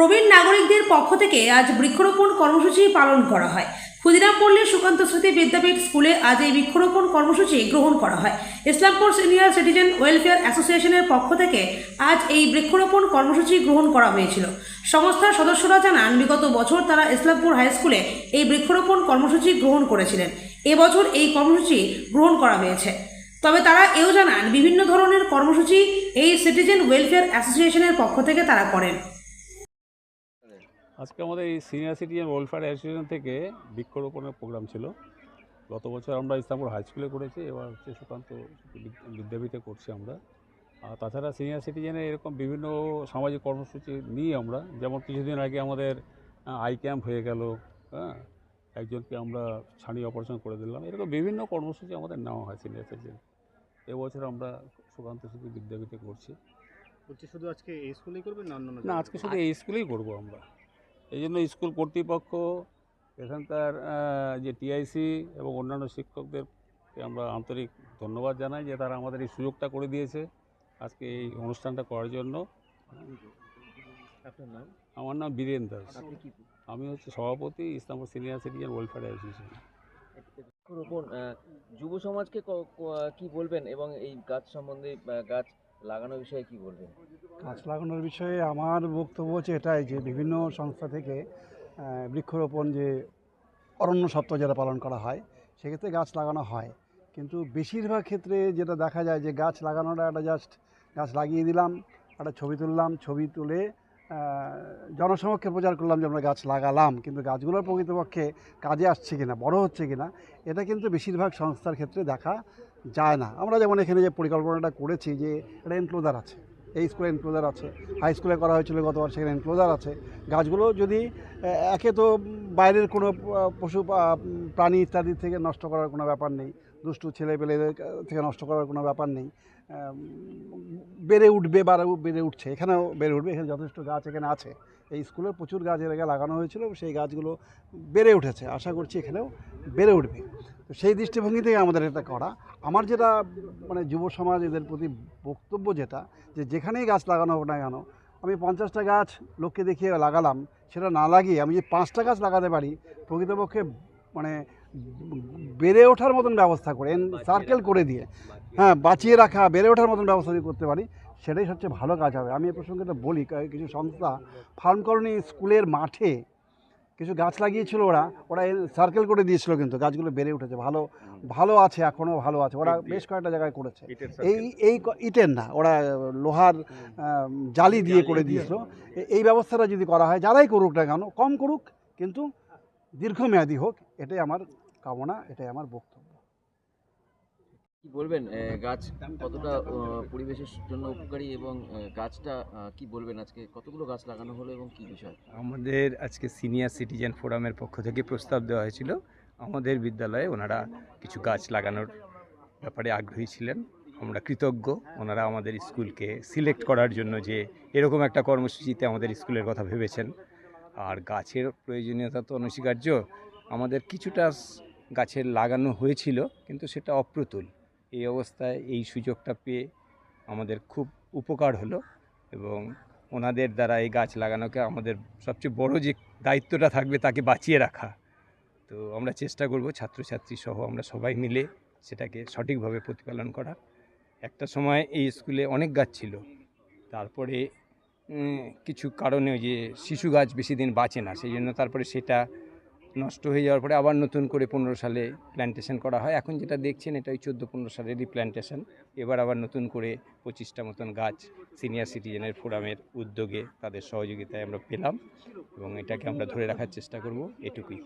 প্রবীণ নাগরিকদের পক্ষ থেকে আজ বৃক্ষরোপণ কর্মসূচি পালন করা হয়। ক্ষুদিরাম পল্লী সুকান্ত স্মৃতি বিদ্যাপীঠ স্কুলে আজ এই বৃক্ষরোপণ কর্মসূচি গ্রহণ করা হয়। ইসলামপুর সিনিয়র সিটিজেন ওয়েলফেয়ার অ্যাসোসিয়েশনের পক্ষ থেকে আজ এই বৃক্ষরোপণ কর্মসূচি গ্রহণ করা হয়েছিল। সংস্থার সদস্যরা জানান, বিগত বছর তারা ইসলামপুর হাই স্কুলে এই বৃক্ষরোপণ কর্মসূচি গ্রহণ করেছিলেন। এবছর এই কর্মসূচি গ্রহণ করা হয়েছে। তবে তারা এও জানান, বিভিন্ন ধরনের কর্মসূচি এই সিটিজেন ওয়েলফেয়ার অ্যাসোসিয়েশনের পক্ষ থেকে তারা করেন। আজকে আমাদের এই সিনিয়র সিটিজেন ওয়েলফেয়ার অ্যাসোসিয়েশন থেকে বৃক্ষরোপণের প্রোগ্রাম ছিল। গত বছর আমরা ইসলামপুর হাই স্কুলে করেছি এবার হচ্ছে সুকান্ত বিদ- বিদ্যাপীঠে করছি আমরা। আর তাছাড়া সিনিয়র সিটিজেনের এরকম বিভিন্ন সামাজিক কর্মসূচি নিই আমরা যেমন কিছুদিন আগে আমাদের আই ক্যাম্প হয়ে গেল হ্যাঁ একজনকে আমরা ছানি অপারেশন করে দিলাম। এরকম বিভিন্ন কর্মসূচি আমাদের নেওয়া হয় সিনিয়র সিটিজেন এবছর আমরা সুকান্ত স্মৃতি বিদ্যাপীঠে করছি। বলছি শুধু আজকে এই স্কুলেই করবেন না না আজকে শুধু এই স্কুলেই করব আমরা। এই জন্য স্কুল কর্তৃপক্ষ এখানকার যে টিআইসি এবং অন্যান্য শিক্ষকদেরকে আমরা আন্তরিক ধন্যবাদ জানাই যে তারা আমাদের এই সুযোগটা করে দিয়েছে আজকে এই অনুষ্ঠানটা করার জন্য। আমার নাম বীরেন দাস। আমি হচ্ছে সভাপতি Islampur senior citizen welfare association. যুব সমাজকে কি বলবেন এবং এই গাছ সম্বন্ধে গাছ লাগানোর বিষয়ে কি বলবেন? গাছ লাগানোর বিষয়ে আমার বক্তব্য হচ্ছে এটাই যে বিভিন্ন সংস্থা থেকে বৃক্ষরোপণ যে অরণ্য সপ্তাহ যেটা পালন করা হয়, সেক্ষেত্রে গাছ লাগানো হয়। কিন্তু বেশিরভাগ ক্ষেত্রে যেটা দেখা যায় যে গাছ লাগানোটা একটা জাস্ট গাছ লাগিয়ে দিলাম, একটা ছবি তুললাম, ছবি তুলে জনসমক্ষে প্রচার করলাম যে আমরা গাছ লাগালাম, কিন্তু গাছগুলোর প্রকৃতপক্ষে কাজে আসছে কিনা, বড় হচ্ছে কিনা, এটা কিন্তু বেশিরভাগ সংস্থার ক্ষেত্রে দেখা যায় না। আমরা যেমন এখানে যে পরিকল্পনাটা করেছি যে একটা এনক্লোজার আছে, এই স্কুলে এনক্লোজার আছে হাই স্কুলে করা হয়েছিল গতবার, সেখানে এনক্লোজার আছে। গাছগুলো যদি একে তো বাইরের কোনো পশু প্রাণী ইত্যাদি থেকে নষ্ট করার কোনো ব্যাপার নেই, দুষ্টু ছেলে পেলেদের থেকে নষ্ট করার কোনো ব্যাপার নেই বেড়ে উঠবে বা বেড়ে উঠছে, এখানেও বেড়ে উঠবে, এখানে যথেষ্ট গাছ এখানে আছে। এই স্কুলের প্রচুর গাছ এর আগে লাগানো হয়েছিল, সেই গাছগুলো বেড়ে উঠেছে। আশা করছি এখানেও বেড়ে উঠবে। তো সেই দৃষ্টিভঙ্গি থেকে আমাদের এটা করা। আমার যেটা মানে যুব সমাজ এদের প্রতি বক্তব্য যেটা, যে যেখানেই গাছ লাগানো হোক না কেন, আমি পঞ্চাশটা গাছ লোককে দেখিয়ে লাগালাম, সেটা না লাগিয়ে আমি যে পাঁচটা গাছ লাগাতে পারি, প্রকৃতপক্ষে মানে বেড়ে ওঠার মতন ব্যবস্থা করে সার্কেল করে দিয়ে হ্যাঁ বাঁচিয়ে রাখা, বেড়ে ওঠার মতন ব্যবস্থা যদি করতে পারি সেটাই সবচেয়ে ভালো কাজ হবে। আমি এ প্রসঙ্গে বলি কিছু সংস্থা ফার্ম কলোনি স্কুলের মাঠে কিছু গাছ লাগিয়েছিল ওরা ওরা সার্কেল করে দিয়েছিল কিন্তু গাছগুলো বেড়ে উঠেছে ভালো ভালো আছে এখনও ভালো আছে ওরা বেশ কয়েকটা জায়গায় করেছে। এই এই ইটের না ওরা লোহার জালি দিয়ে করে দিয়েছিল। এই ব্যবস্থাটা যদি করা হয় যারাই করুক না কেন কম করুক কিন্তু দীর্ঘমেয়াদী হোক এটাই আমার কামনা এটাই আমার বক্তব্য। কি বলবেন? গাছ কতটা পরিবেশের জন্য উপকারী এবং গাছটা কি বলবেন আজকে? কতগুলো গাছ লাগানো হলো এবং কি বিষয়? আমাদের আজকে সিনিয়র সিটিজেন ফোরামের পক্ষ থেকে প্রস্তাব দেওয়া হয়েছিল। আমাদের বিদ্যালয়ে ওনারা কিছু গাছ লাগানোর ব্যাপারে আগ্রহী ছিলেন। আমরা কৃতজ্ঞ। ওনারা আমাদের স্কুলকে সিলেক্ট করার জন্য যে এরকম একটা কর্মসূচিতে আমাদের স্কুলের কথা ভেবেছেন। আর গাছের প্রয়োজনীয়তা তো অনস্বীকার্য। আমাদের কিছুটা গাছের লাগানো হয়েছিল, কিন্তু সেটা অপ্রতুল। এই অবস্থায় এই সুযোগটা পেয়ে আমাদের খুব উপকার হলো এবং ওনাদের দ্বারা এই গাছ লাগানোকে আমাদের সবচেয়ে বড় যে দায়িত্বটা থাকবে তাকে বাঁচিয়ে রাখা। তো আমরা চেষ্টা করব ছাত্রছাত্রী সহ আমরা সবাই মিলে সেটাকে সঠিকভাবে প্রতিপালন করা একটা সময় এই স্কুলে অনেক গাছ ছিল। তারপরে কিছু কারণে যে শিশু গাছ বেশি দিন বাঁচে না, সেই জন্য তারপরে সেটা নষ্ট হয়ে যাওয়ার পরে আবার নতুন করে পনেরো সালে প্ল্যান্টেশন করা হয়। এখন যেটা দেখছেন এটা ওই চোদ্দ পনেরো সালেরই প্ল্যান্টেশন এবার আবার নতুন করে পঁচিশটা মতন গাছ সিনিয়র সিটিজেনের ফোরামের উদ্যোগে তাদের সহযোগিতায় আমরা পেলাম এবং এটাকে আমরা ধরে রাখার চেষ্টা করব। এটুকুই।